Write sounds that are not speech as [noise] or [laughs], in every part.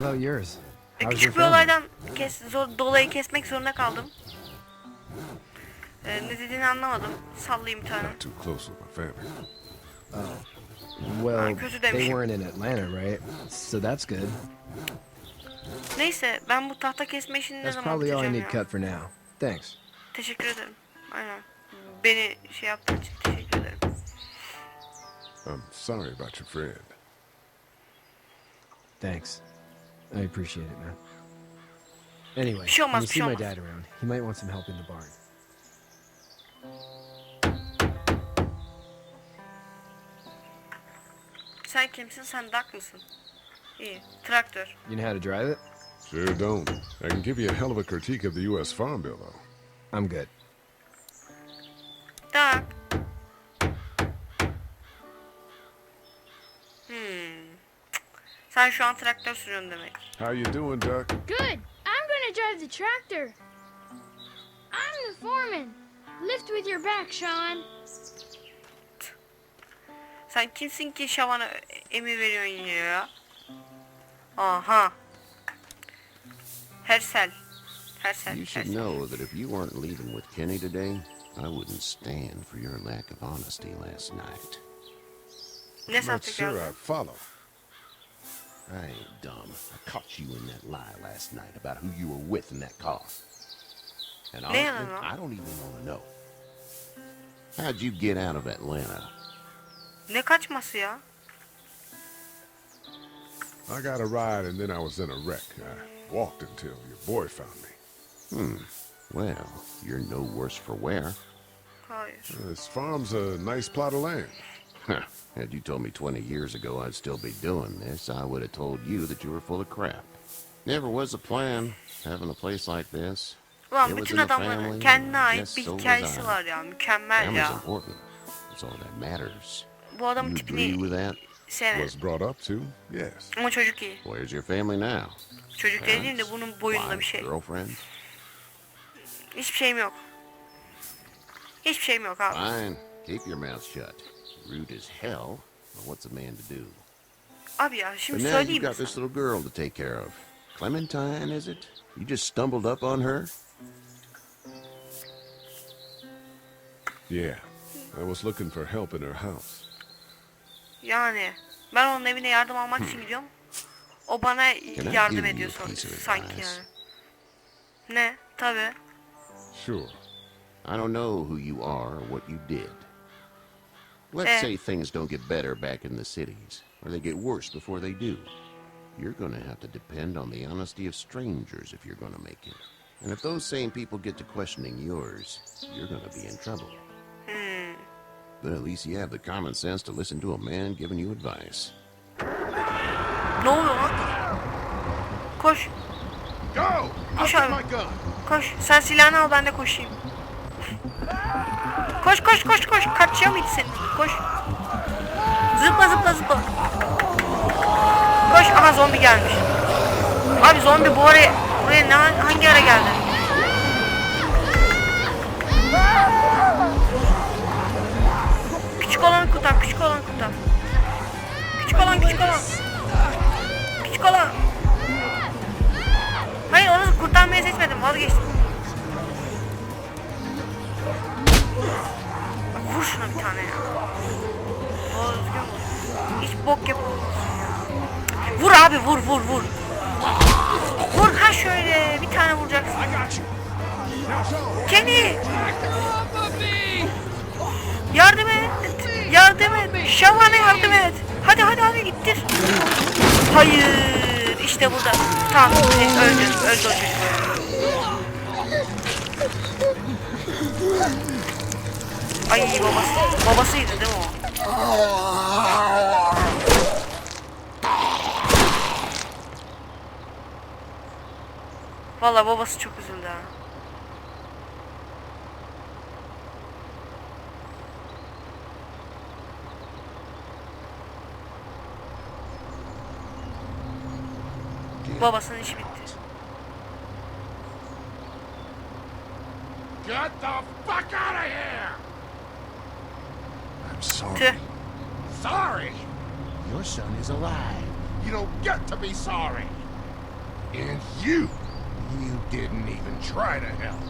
about yours? How's your Küçük bir family? olaydan kes, zor, dolayı kesmek zorunda kaldım. Ee, ne dediğini anlamadım. Sallayayım bir tane. Not too close with my family. Oh, well, kötü they demişim. weren't in Atlanta, right? So that's good. Neyse ben bu tahta kesme işini ne That's zaman probably all I bitireceğim need ya? cut for now. Thanks. Teşekkür ederim. Aynen. Beni şey yaptığın için teşekkür ederim. I'm sorry about your friend. Thanks. I appreciate it, man. Anyway, Bir şey when you bir see şey my olmaz. dad around, he might want some help in the barn. Sen kimsin? Sen Duck mısın? İyi. Traktör. You know how to drive it? Sure don't. I can give you a hell of a critique of the U.S. Farm Bill, though. I'm good. Duck. Sen şu an traktör sürüyorsun demek. How you doing, Duck? Good. I'm gonna drive the tractor. I'm the foreman. Lift with your back, Sean. Sen kimsin ki şavana emir veriyorsun ya? Aha. Hersel. Hersel. You should Hersel. know that if you weren't leaving with Kenny today, I wouldn't stand for your lack of honesty last night. Ne Not sahtekar? sure I'd follow. I ain't dumb. I caught you in that lie last night about who you were with in that car. And honestly, yalan? I don't even want to know. How'd you get out of Atlanta? Ne kaçması ya? I got a ride and then I was in a wreck. I walked until your boy found me. Hmm. Well, you're no worse for wear. Hayır. This farm's a nice plot of land. Huh. Had you told me 20 years ago I'd still be doing this, I would have told you that you were full of crap. Never was a plan, having a place like this. Ulan It was bütün in the adamların family, kendine ait yes, bir so was hikayesi I. var ya. Mükemmel Family's ya. important. That's all that matters. Bu adamın You agree tipini with that? sevmedim. Was brought up to, yes. Ama çocuk iyi. Where's your family now? Çocuk dediğin de bunun boyunda bir Wife, şey. girlfriend? Hiçbir şeyim yok. Hiçbir şeyim yok abi. Fine. Keep your mouth shut. Rude as hell. But what's a man to do? Abi ya But now you've söyleyeyim mi got this sana? little girl to take care of. Clementine, is it? You just stumbled up on her? Yeah. I was looking for help in her house. Yani ben onun evine yardım almak için hmm. gidiyorum. O bana I yardım give you ediyor a son- piece of sanki advice? yani. Ne? Tabi. Sure. I don't know who you are or what you did. Let's Eh. say things don't get better back in the cities, or they get worse before they do. You're gonna have to depend on the honesty of strangers if you're gonna make it. And if those same people get to questioning yours, you're gonna be in trouble. Hmm. But at least you have the common sense to listen to a man giving you advice. Ne oluyor lan? Koş. Go! Koş abi. get my gun. Koş. Sen silahını al ben de koşayım. Koş koş koş koş. Kaçıyor muydu senin? Koş. Zıpla zıpla zıpla. Koş. Aha zombi gelmiş. Abi zombi bu araya buraya ne, hangi ara geldi? Küçük olanı kurtar, küçük olanı kurtar. Küçük olan, küçük olan. Küçük olan. Hayır onu kurtarmayı seçmedim, vazgeçtim. Şuna bir tane ya. Doğru düzgün vur. Hiç bok yapamıyorsun ya. Vur abi vur vur vur. Vur ha şöyle bir tane vuracaksın. Kenny! Yardım et! Yardım et! Şavan'a yardım et! Hadi hadi hadi ittir! Hayır! işte burada. Tamam öldü. Öldü o çocuk. Ay babası. Babasıydı değil mi o? Vallahi babası çok üzüldü ha. Babasının işi bitti. Get the fuck out of here! I'm sorry. Sorry? Your son is alive. You don't get to be sorry. And you, you didn't even try to help.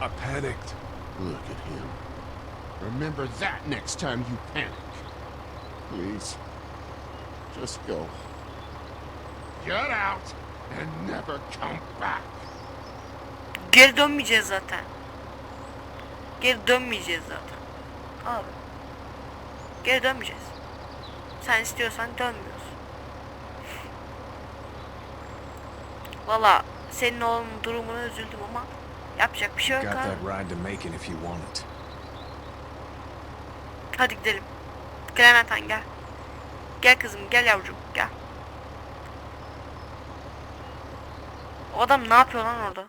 I panicked. Look at him. Remember that next time you panic. Please. Just go. Get out and never come back. Geri dönmeyeceğiz zaten. Geri dönmeyeceğiz zaten. Abi. Geri dönmeyeceğiz. Sen istiyorsan dönmüyoruz. Valla senin oğlunun durumuna üzüldüm ama yapacak bir şey yok abi. Hadi gidelim. Clementine gel. Gel kızım gel yavrum gel. O adam ne yapıyor lan orada?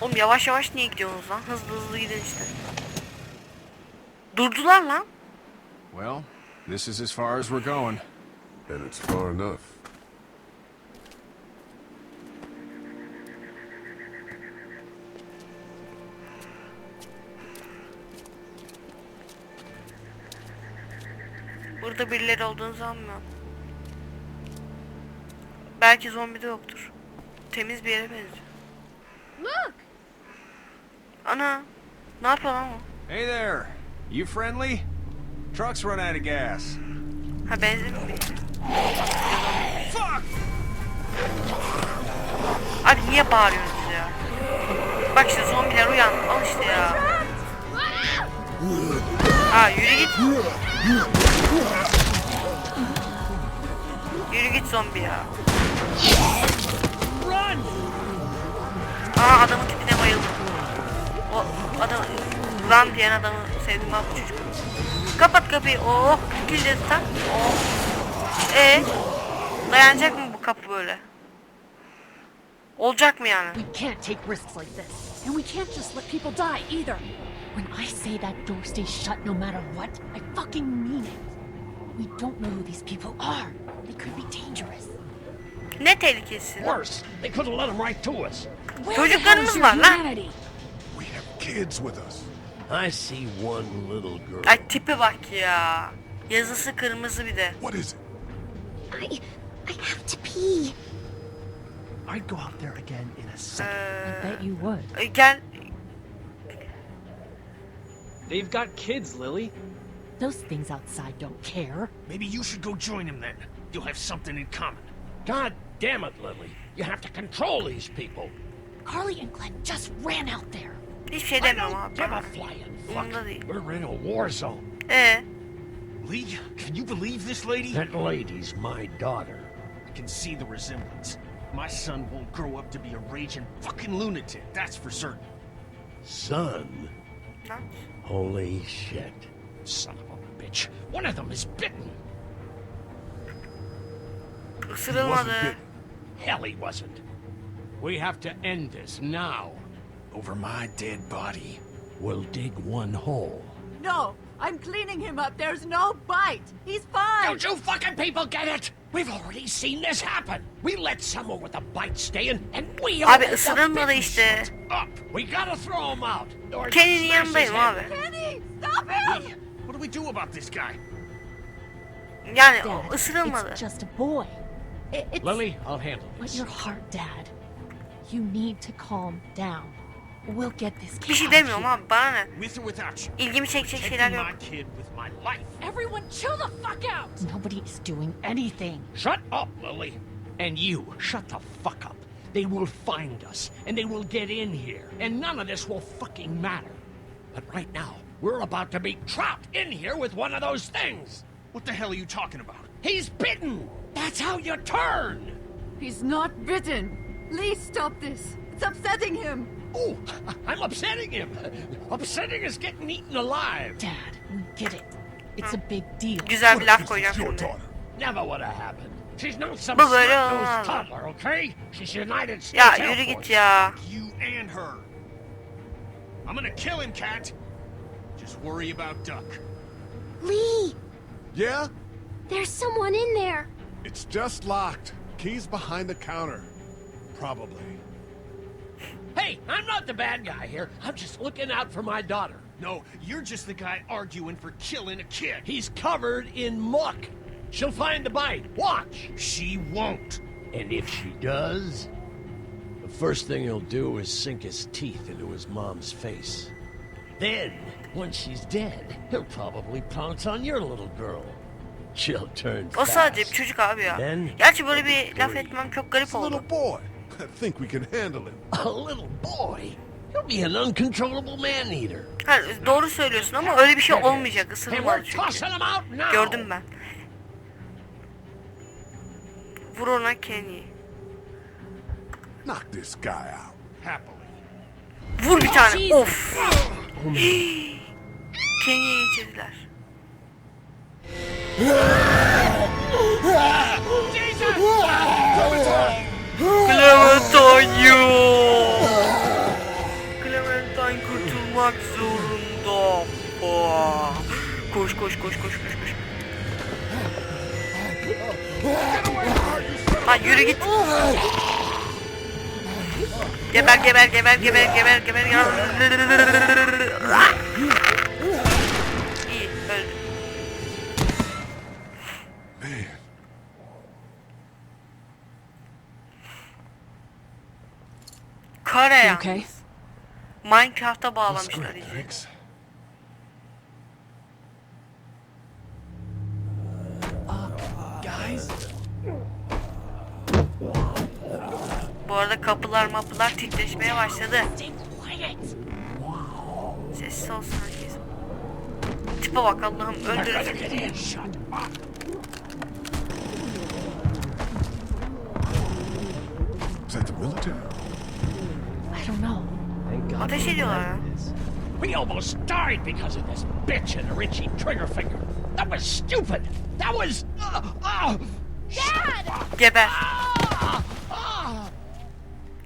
Oğlum yavaş yavaş niye gidiyorsunuz lan? Hızlı hızlı gidin işte. Durdular lan. Well, this is as far as we're going. And it's far enough. Burada birileri olduğunu sanmıyorum. Belki zombi de yoktur. Temiz bir yere benziyor. Ana. Ne yapıyor lan o? Hey there. You friendly? Truck's run out of gas. Ha benzin mi? Fuck! Abi niye bağırıyorsunuz ya? Bak işte zombiler uyan. Al işte ya. Ha yürü git. Yürü git zombi ya. Aa adamın tipine bayıldım. O adam run diyen adamı sevdim abi çocuk. Kapat kapıyı. Oh kilidi tak. Oh. E dayanacak mı bu kapı böyle? Olacak mı yani? We can't take risks like this. And we can't just let people die either. When I say that door stays shut no matter what, I fucking mean it. We don't know who these people are. They could be dangerous. Ne tehlikesi? Worse, they could have let them right to us. Çocuklarımız var lan. Humanity? We have kids with us. I see one little girl. Ay tipe bak ya. Yazısı kırmızı bir de. What is it? I, I have to pee. I'd go out there again in a second. Uh, I bet you would. Uh, Ay, Gel. They've got kids, Lily. Those things outside don't care. Maybe you should go join them then. You'll have something in common. God damn it, Lily. You have to control these people. Carly and Glenn just ran out there. Hiçbir şey I demiyorum don't abi. give a bana. flying Umurumda değil. We're in a war zone. Ee, Lee, can you believe this lady? That lady's my daughter. I can see the resemblance. My son won't grow up to be a raging fucking lunatic, that's for certain. Son. lan. Holy shit. Son of a bitch. One of them is bitten. Isırılmadı. Hell, he wasn't. We have to end this now. Over my dead body. We'll dig one hole. No, I'm cleaning him up. There's no bite. He's fine. Don't you fucking people get it? We've already seen this happen. We let someone with a bite stay in, and we all Abi let the ısırılmadı bitten işte. shit Up. We gotta throw him out. Or Kenny'nin smash his yanındayım head abi. Kenny, stop him! Lee, what do we do about this guy? Yani o Dad, ısırılmadı. it's just a boy. I- it's Lily, I'll handle But this. your heart, Dad. You need to calm down. We'll get this kid Bir şey out of demiyorum here. abi bana ne? With or without you? İlgimi çekecek şeyler Protecting yok. my kid with my life. Everyone chill the fuck out! Nobody is doing anything. Shut up, Lily. And you, shut the fuck up. They will find us, and they will get in here, and none of this will fucking matter. But right now, we're about to be trapped in here with one of those things. What the hell are you talking about? He's bitten. That's how you turn. He's not bitten. Lee, stop this. It's upsetting him. Oh, [laughs] I'm upsetting him. [laughs] Upsetting is getting eaten alive. Dad, we get it. It's a big deal. Güzel bir laf This koyacağım is şimdi. daughter. Never would have happened. She's not some Bu böyle smart-nosed olmaz. toddler, okay? She's United States Ya Air yürü Force. git ya. You and her. I'm gonna kill him, Cat. Just worry about Duck. Lee, Yeah? there's someone in there. It's just locked. Key's behind the counter. Probably. Hey, I'm not the bad guy here. I'm just looking out for my daughter. No, you're just the guy arguing for killing a kid. He's covered in muck. She'll find the bite. Watch. She won't. And if she does, the first thing he'll do is sink his teeth into his mom's face. Then, when she's dead, he'll probably pounce on your little girl. She'll turn O sadece bir fast. çocuk abi ya. Ben- Gerçi böyle bir laf etmem çok garip It's a little boy. I [laughs] think we can handle him. A little boy? He'll be an uncontrollable man-eater. Ha, doğru söylüyorsun ama öyle bir şey olmayacak. Tossing çünkü. Gördüm ben. Vur ona Kenny. Knock this guy out. Happily. Vur bir tane. Of. [gasps] Kenny'yi geçirdiler. Koş koş koş koş koş. Ha yürü git. Geber geber geber geber geber geber. İyi öldü. Kare ya. Okay. Minecraft'a bağlamışlar iyice. Kapılar mapılar titreşmeye başladı. Sessiz olsun herkes. Tipe bak Allah'ım öldürürsün. Get in, shut up. Is that the military? I don't know. Thank God. Ateş for ediyorlar ya. We almost died because of this bitch and her itchy trigger finger. That was stupid. That was. Uh, uh, Dad! Geber.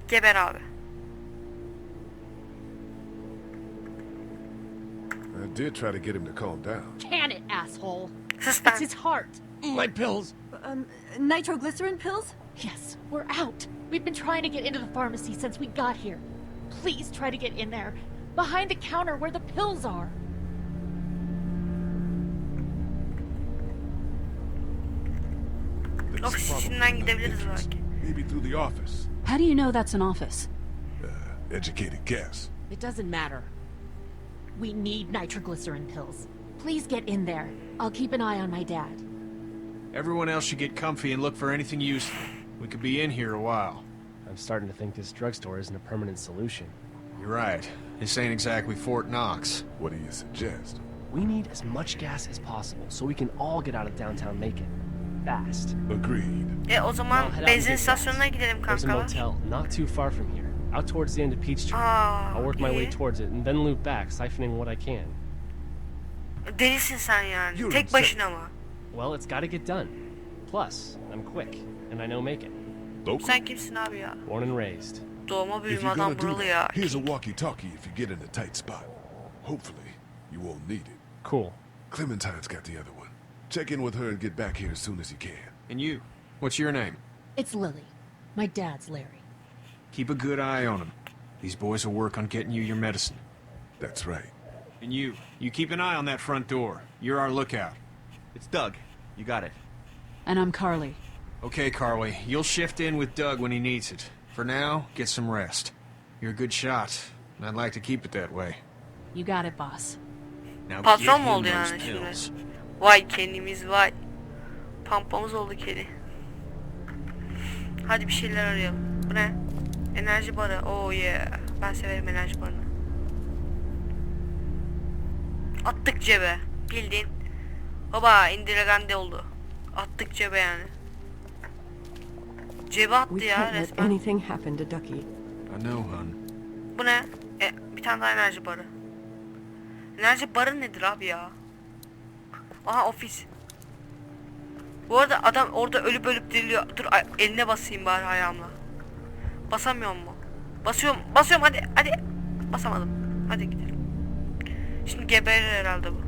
Ah. Geber abi. I did try to get him to calm down. Can it, asshole? Sus It's lan. his heart. My pills. Um, nitroglycerin pills? Yes, we're out. We've been trying to get into the pharmacy since we got here. Please try to get in there. Behind the counter where the pills are. There's Ofis probably içinden another gidebiliriz belki. Maybe through the office. How do you know that's an office? Uh, educated guess. It doesn't matter. We need nitroglycerin pills. Please get in there. I'll keep an eye on my dad. Everyone else should get comfy and look for anything useful. We could be in here a while. I'm starting to think this drugstore isn't a permanent solution. You're right. This ain't exactly Fort Knox. What do you suggest? We need as much gas as possible so we can all get out of downtown Macon. Fast. Agreed. E o zaman I'll head out and benzin get istasyonuna gas. gidelim There's a kankalar. motel not too far from here, out towards the end of Peachtree. Aa, I'll work my way iyi. towards it and then loop back, siphoning what I can. Delisin sen yani. You're Tek insane. başına mı? Well, it's gotta get done. Plus, I'm quick, and I know Macon. Local? Sen kimsin abi ya? Born and raised. Doğma If büyüme you're gonna adam do buralı that, ya. here's a walkie-talkie if you get in a tight spot. Hopefully, you won't need it. Cool. Clementine's got the other one. Check in with her and get back here as soon as you can. And you? What's your name? It's Lily. My dad's Larry. Keep a good eye on him. These boys will work on getting you your medicine. That's right. And you, you keep an eye on that front door. You're our lookout. It's Doug. You got it. And I'm Carly. Okay, Carly, you'll shift in with Doug when he needs it. For now, get some rest. You're a good shot, and I'd like to keep it that way. You got it, boss. Now Patron get mu him oldu those yani pills. Vay kendimiz vay. Pampamız oldu kedi. Hadi bir şeyler arayalım. Bu ne? Enerji barı. Oh yeah. Ben severim enerji barını. Attık cebe. Bildiğin. Baba indiragande oldu. Attık cebe yani. Cebe attı We ya can't let resmen. anything happen to Ducky. I know, hon. Bu ne? E, bir tane daha enerji barı. Enerji barı nedir abi ya? Aha ofis. Bu arada adam orada ölüp ölüp diriliyor. Dur eline basayım bari ayağımla. Basamıyor mu? Basıyorum. Basıyorum hadi hadi. Basamadım. Hadi gidelim. Şimdi geberir herhalde bu.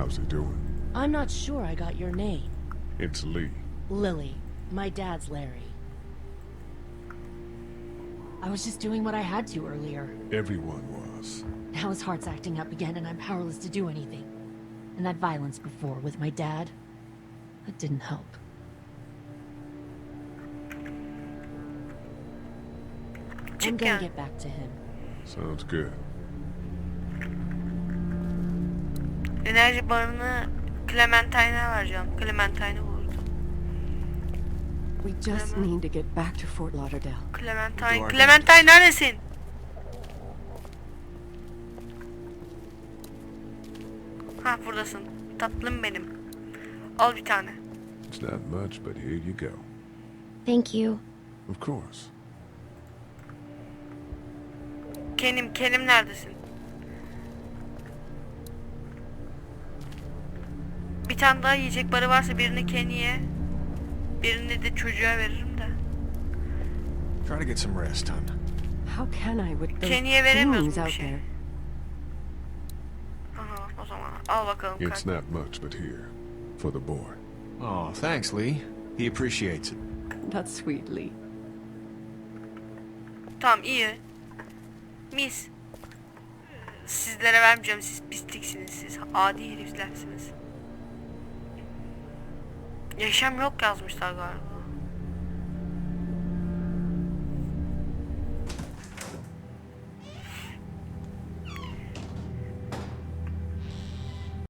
How's he doing? I'm not sure I got your name. It's Lee. Lily. My dad's Larry. I was just doing what I had to earlier. Everyone was. Now his heart's acting up again and I'm powerless to do anything. And that violence before with my dad, that didn't help. I'm gonna get back to him. Sounds good. Enerji barını Clementine'e vereceğim. Clementine'i vurdu. We just need to get back to Fort Lauderdale. Clementine. Doğru. Clementine neredesin? Ha buradasın. Tatlım benim. Al bir tane. It's not much, but here you go. Thank you. Of course. Kenim, Kenim neredesin? Bir tane daha yiyecek barı varsa birini Kenny'e, birini de çocuğa veririm de. Try to get some rest, hon. How can I with those Kenny'e veremiyoruz out şey. there? Aha, o zaman al bakalım. It's kart. not much, but here. For the boy. Oh, thanks, Lee. He appreciates it. That's sweet, Lee. Tamam iyi. Mis. Sizlere vermeyeceğim. Siz pisliksiniz. Siz adi heriflersiniz. Yaşam yok yazmışlar galiba.